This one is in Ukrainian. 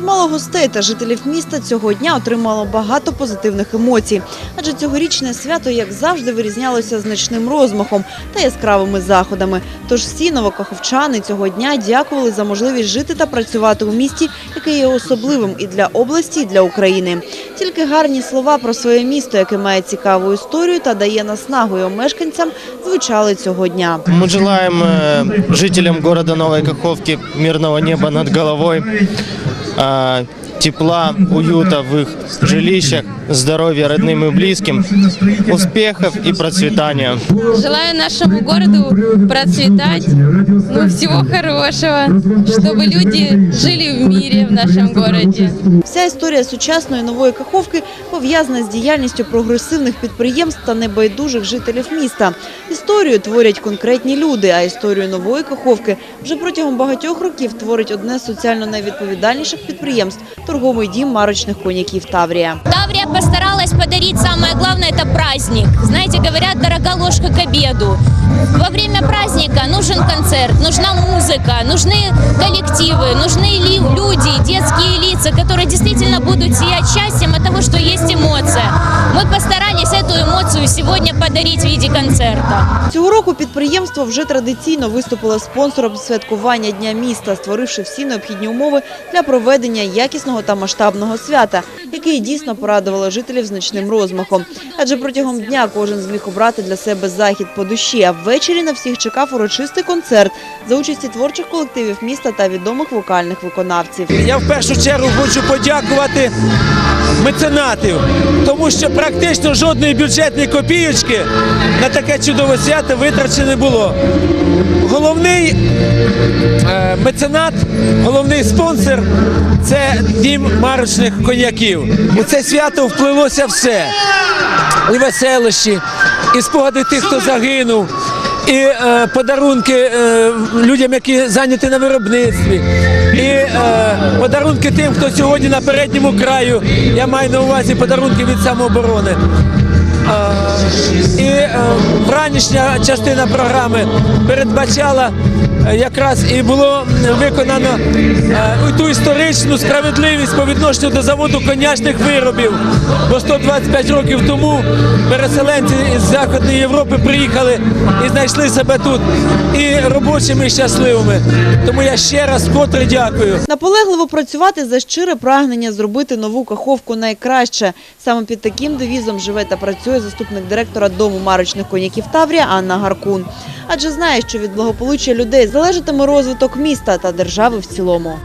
Чимало гостей та жителів міста цього дня отримало багато позитивних емоцій. Адже цьогорічне свято, як завжди, вирізнялося значним розмахом та яскравими заходами. Тож всі новокаховчани цього дня дякували за можливість жити та працювати у місті, яке є особливим і для області, і для України. Тільки гарні слова про своє місто, яке має цікаву історію та дає наснагу його мешканцям, звучали цього дня. Мы желаем э, жителям города Новой Каховки мирного неба над головой, uh, тепла, уюта в их жилищах, здоровья родным и близким, успехов и процветания. Желаю нашему городу процветать, ну, всего хорошего, чтобы люди жили в мире в нашем городе. Вся історія сучасної нової каховки пов'язана з діяльністю прогресивних підприємств та небайдужих жителів міста. Історію творять конкретні люди, а історію нової каховки вже протягом багатьох років творить одне з соціально найвідповідальніших підприємств торговий дім марочних коняків Таврія. Таврия постаралась подарить самое главное – это праздник. Знаете, говорят, дорога ложка к обеду. Во время праздника нужен концерт, нужна музыка, нужны коллективы, нужны ли- люди, детские лица, которые действительно будут сиять счастьем от того, что есть эмоция. Мы постарались эту эмоцию сегодня подарить в виде концерта. Цього року підприємство вже традиційно виступило спонсором святкування Дня міста, створивши всі необхідні умови для проведення якісного та масштабного свята, яке і дійсно порадувало жителів значним розмахом. Адже протягом дня кожен зміг обрати для себе захід по душі, а ввечері на всіх чекав урочистий концерт за участі творчих колективів міста та відомих вокальних виконавців. Я в першу чергу хочу подякувати меценатів, тому що практично жодної бюджетної копійочки на таке чудове свято витрачено було. Головний е, меценат, головний спонсор це дім марочних коньяків. У це свято вплилося все. І веселощі, і спогади тих, хто загинув, і е, подарунки е, людям, які зайняті на виробництві, і е, подарунки тим, хто сьогодні на передньому краю. Я маю на увазі подарунки від самооборони. Е, І е, вранішня частина програми передбачала е, якраз і було виконано е, ту історичну справедливість по відношенню до заводу конячних виробів. Бо 125 років тому переселенці з Західної Європи приїхали і знайшли себе тут і робочими, і щасливими. Тому я ще раз вкотре дякую. Наполегливо працювати за щире прагнення зробити нову каховку найкраще. Саме під таким девізом живе та заступник директора дому марочних коняків Таврія Анна Гаркун. Адже знає, що від благополуччя людей залежатиме розвиток міста та держави в цілому.